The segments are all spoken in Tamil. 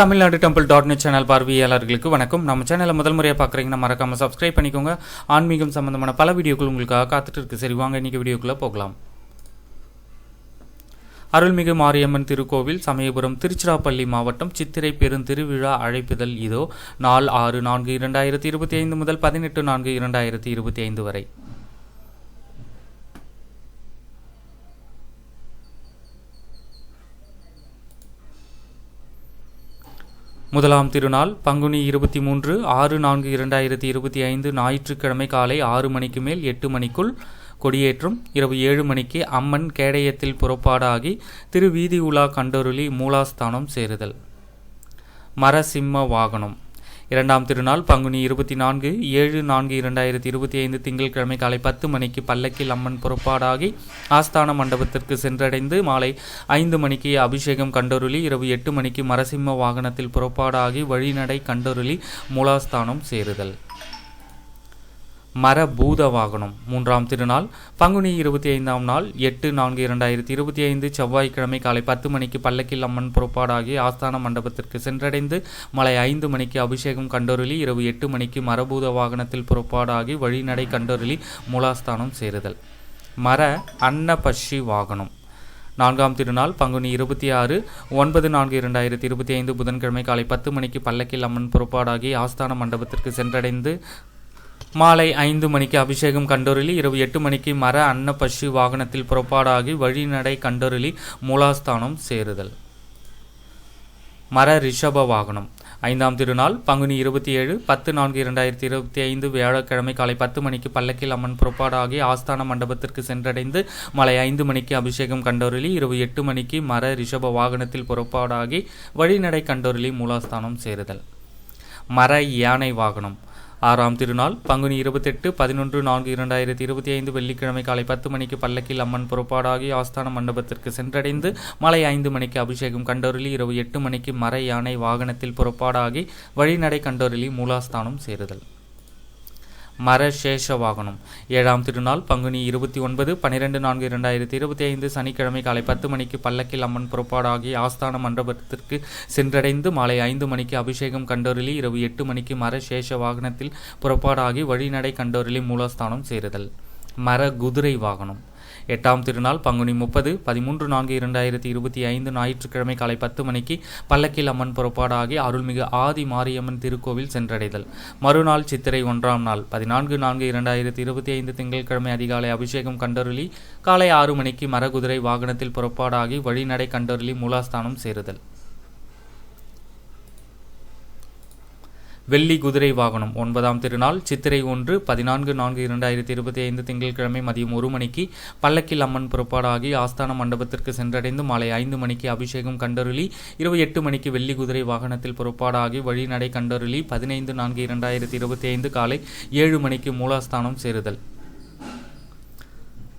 Tamil Nadu temple dot net channel பார்வையாளர்களுக்கு வணக்கம். நம்ம சேனலை முதல் முறையாக பார்க்குறீங்கன்னா மறக்காம சப்ஸ்கிரைப் பண்ணிக்கோங்க. ஆன்மீகம் சம்பந்தமான பல வீடியோக்கள் உங்களுக்காக காத்துட்டு இருக்கு. சரி வாங்க இன்னைக்கு வீடியோக்குள்ளே போகலாம். அருள்மிகு மாரியம்மன் திருக்கோவில் சமயபுரம் திருச்சிராப்பள்ளி மாவட்டம் சித்திரை பெருந்திருவிழா அழைப்புதல் இதோ நாள் ஆறு நான்கு இரண்டாயிரத்தி இருபத்தி ஐந்து முதல் பதினெட்டு நான்கு இரண்டாயிரத்தி இருபத்தி ஐந்து வரை. முதலாம் திருநாள் பங்குனி இருபத்தி மூன்று ஆறு நான்கு இரண்டாயிரத்தி இருபத்தி ஐந்து ஞாயிற்றுக்கிழமை காலை ஆறு மணிக்கு மேல் எட்டு மணிக்குள் கொடியேற்றும் இரவு ஏழு மணிக்கு அம்மன் கேடயத்தில் புறப்பாடாகி திருவீதி உலா கண்டொருளி மூலாஸ்தானம் சேருதல். மரசிம்ம வாகனம். இரண்டாம் திருநாள் பங்குனி இருபத்தி நான்கு ஏழு நான்கு இரண்டாயிரத்தி இருபத்தி ஐந்து திங்கட்கிழமை காலை பத்து மணிக்கு பல்லக்கில் அம்மன் புறப்பாடாகி ஆஸ்தான மண்டபத்திற்கு சென்றடைந்து மாலை ஐந்து மணிக்கு அபிஷேகம் கண்டொருளி இரவு எட்டு மணிக்கு மரசிம்ம வாகனத்தில் புறப்பாடாகி வழிநடை கண்டொருளி மூலாஸ்தானம் சேருதல். மரபூதவாகனம் வாகனம் மூன்றாம் திருநாள் பங்குனி இருபத்தி ஐந்தாம் நாள் எட்டு நான்கு இரண்டாயிரத்தி இருபத்தி ஐந்து செவ்வாய்க்கிழமை காலை பத்து மணிக்கு பல்லக்கில் அம்மன் புறப்பாடாகி ஆஸ்தான மண்டபத்திற்கு சென்றடைந்து மலை ஐந்து மணிக்கு அபிஷேகம் கண்டொருளி இரவு எட்டு மணிக்கு மரபூத வாகனத்தில் புறப்பாடாகி வழிநடை கண்டொருளி மூலாஸ்தானம் சேருதல். மர அன்னபஷி வாகனம். நான்காம் திருநாள் பங்குனி இருபத்தி ஆறு ஒன்பது நான்கு இரண்டாயிரத்தி இருபத்தி ஐந்து புதன்கிழமை காலை பத்து மணிக்கு பல்லக்கில் அம்மன் புறப்பாடாகி ஆஸ்தான மண்டபத்திற்கு சென்றடைந்து மாலை ஐந்து மணிக்கு அபிஷேகம் கண்டொருளி இரவு எட்டு மணிக்கு மர அன்ன வாகனத்தில் புறப்பாடாகி வழிநடை கண்டொருளி மூலாஸ்தானம் சேருதல். மர ரிஷப வாகனம். ஐந்தாம் திருநாள் பங்குனி இருபத்தி ஏழு பத்து நான்கு இரண்டாயிரத்தி இருபத்தி ஐந்து வியாழக்கிழமை காலை பத்து மணிக்கு பல்லக்கில் அம்மன் புறப்பாடாகி ஆஸ்தான மண்டபத்திற்கு சென்றடைந்து மாலை ஐந்து மணிக்கு அபிஷேகம் கண்டொருளி இரவு எட்டு மணிக்கு மர ரிஷப வாகனத்தில் புறப்பாடாகி வழிநடை கண்டொருளி மூலாஸ்தானம் சேருதல். மர யானை வாகனம். ஆறாம் திருநாள் பங்குனி இருபத்தெட்டு பதினொன்று நான்கு இரண்டாயிரத்தி இருபத்தி ஐந்து வெள்ளிக்கிழமை காலை பத்து மணிக்கு பல்லக்கில் அம்மன் புறப்பாடாகி ஆஸ்தான மண்டபத்திற்கு சென்றடைந்து மாலை ஐந்து மணிக்கு அபிஷேகம் கண்டொருளி இரவு எட்டு மணிக்கு மர யானை வாகனத்தில் புறப்பாடாகி வழிநடை கண்டொருளி மூலாஸ்தானம் சேருதல். மரசேஷ வாகனம் ஏழாம் திருநாள் பங்குனி இருபத்தி ஒன்பது பன்னிரெண்டு நான்கு இரண்டாயிரத்தி இருபத்தி ஐந்து சனிக்கிழமை காலை பத்து மணிக்கு பல்லக்கில் அம்மன் புறப்பாடாகி ஆஸ்தான மண்டபத்திற்கு சென்றடைந்து மாலை ஐந்து மணிக்கு அபிஷேகம் கண்டோரிலி இரவு எட்டு மணிக்கு மரசேஷ வாகனத்தில் புறப்பாடாகி வழிநடை கண்டோரிலி மூலஸ்தானம் சேருதல். மர குதிரை வாகனம். எட்டாம் திருநாள் பங்குனி முப்பது பதிமூன்று நான்கு இரண்டாயிரத்தி இருபத்தி ஐந்து ஞாயிற்றுக்கிழமை காலை பத்து மணிக்கு பல்லக்கில் அம்மன் புறப்பாடாகி அருள்மிகு ஆதி மாரியம்மன் திருக்கோவில் சென்றடைதல். மறுநாள் சித்திரை ஒன்றாம் நாள் பதினான்கு நான்கு இரண்டாயிரத்தி இருபத்தி ஐந்து திங்கட்கிழமை அதிகாலை அபிஷேகம் கண்டருளி காலை ஆறு மணிக்கு மரகுதிரை வாகனத்தில் புறப்பாடாகி வழிநடை கண்டருளி மூலாஸ்தானம் சேருதல். வெள்ளி குதிரை வாகனம் ஒன்பதாம் திருநாள் சித்திரை ஒன்று பதினான்கு நான்கு இரண்டாயிரத்தி இருபத்தி ஐந்து திங்கட்கிழமை மதியம் ஒரு மணிக்கு பல்லக்கில் அம்மன் புறப்பாடாகி ஆஸ்தான மண்டபத்திற்கு சென்றடைந்து மாலை ஐந்து மணிக்கு அபிஷேகம் கண்டருளி இரவு எட்டு மணிக்கு வெள்ளி குதிரை வாகனத்தில் புறப்பாடாகி வழிநடை கண்டருளி பதினைந்து நான்கு இரண்டாயிரத்தி இருபத்தி ஐந்து காலை ஏழு மணிக்கு மூலாஸ்தானம் சேருதல்.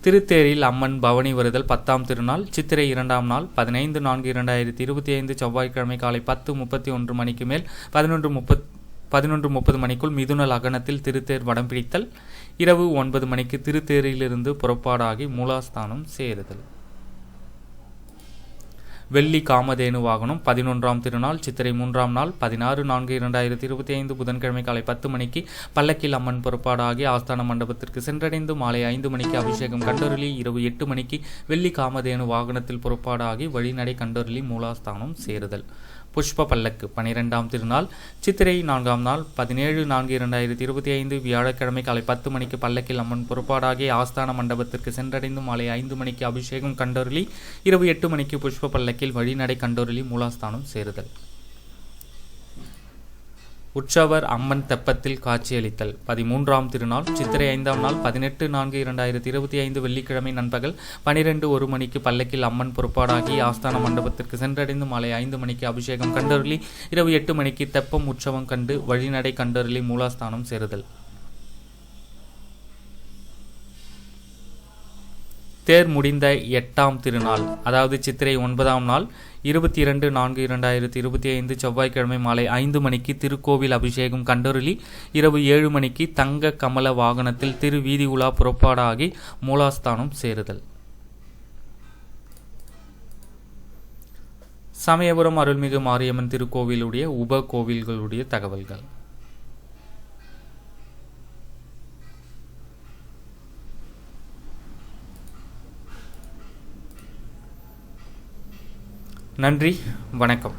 திருத்தேரில் அம்மன் பவனி வருதல் பத்தாம் திருநாள் சித்திரை இரண்டாம் நாள் பதினைந்து நான்கு இரண்டாயிரத்தி இருபத்தி ஐந்து செவ்வாய்க்கிழமை காலை பத்து முப்பத்தி ஒன்று மணிக்கு மேல் பதினொன்று முப்பத் பதினொன்று முப்பது மணிக்குள் மிதுன லகனத்தில் திருத்தேர் வடம் பிடித்தல். இரவு ஒன்பது மணிக்கு திருத்தேரிலிருந்து புறப்பாடாகி மூலாஸ்தானம் சேருதல். வெள்ளி காமதேனு வாகனம் பதினொன்றாம் திருநாள் சித்திரை மூன்றாம் நாள் பதினாறு நான்கு இரண்டாயிரத்தி இருபத்தி ஐந்து புதன்கிழமை காலை பத்து மணிக்கு பல்லக்கில் அம்மன் புறப்பாடாகி ஆஸ்தான மண்டபத்திற்கு சென்றடைந்து மாலை ஐந்து மணிக்கு அபிஷேகம் கண்டொருளி இரவு எட்டு மணிக்கு வெள்ளி காமதேனு வாகனத்தில் புறப்பாடாகி வழிநடை கண்டொருளி மூலாஸ்தானம் சேருதல். புஷ்ப பல்லக்கு பனிரெண்டாம் திருநாள் சித்திரை நான்காம் நாள் பதினேழு நான்கு இரண்டாயிரத்தி இருபத்தி ஐந்து வியாழக்கிழமை காலை பத்து மணிக்கு பல்லக்கில் அம்மன் புறப்பாடாகி ஆஸ்தான மண்டபத்திற்கு சென்றடைந்து மாலை ஐந்து மணிக்கு அபிஷேகம் கண்டொருளி இரவு எட்டு மணிக்கு புஷ்ப பல்லக்கில் வழிநடை கண்டொருளி மூலாஸ்தானம் சேருதல். உற்சவர் அம்மன் தெப்பத்தில் காட்சியளித்தல். பதிமூன்றாம் திருநாள் சித்திரை ஐந்தாம் நாள் பதினெட்டு நான்கு இரண்டாயிரத்தி இருபத்தி ஐந்து வெள்ளிக்கிழமை நண்பகல் பனிரெண்டு ஒரு மணிக்கு பல்லக்கில் அம்மன் புறப்பாடாகி ஆஸ்தான மண்டபத்திற்கு சென்றடைந்து மாலை ஐந்து மணிக்கு அபிஷேகம் கண்டருளி இரவு எட்டு மணிக்கு தெப்பம் உற்சவம் கண்டு வழிநடை கண்டருளி மூலாஸ்தானம் சேருதல். தேர் முடிந்த எட்டாம் திருநாள் அதாவது சித்திரை ஒன்பதாம் நாள் இருபத்தி இரண்டு நான்கு இரண்டாயிரத்தி இருபத்தி ஐந்து செவ்வாய்க்கிழமை மாலை ஐந்து மணிக்கு திருக்கோவில் அபிஷேகம் கண்டருளி இரவு ஏழு மணிக்கு தங்க கமல வாகனத்தில் திரு வீதி உலா புறப்பாடாகி மூலாஸ்தானம் சேருதல். சமயபுரம் அருள்மிகு மாரியம்மன் திருக்கோவிலுடைய உப கோவில்களுடைய தகவல்கள். நன்றி வணக்கம்.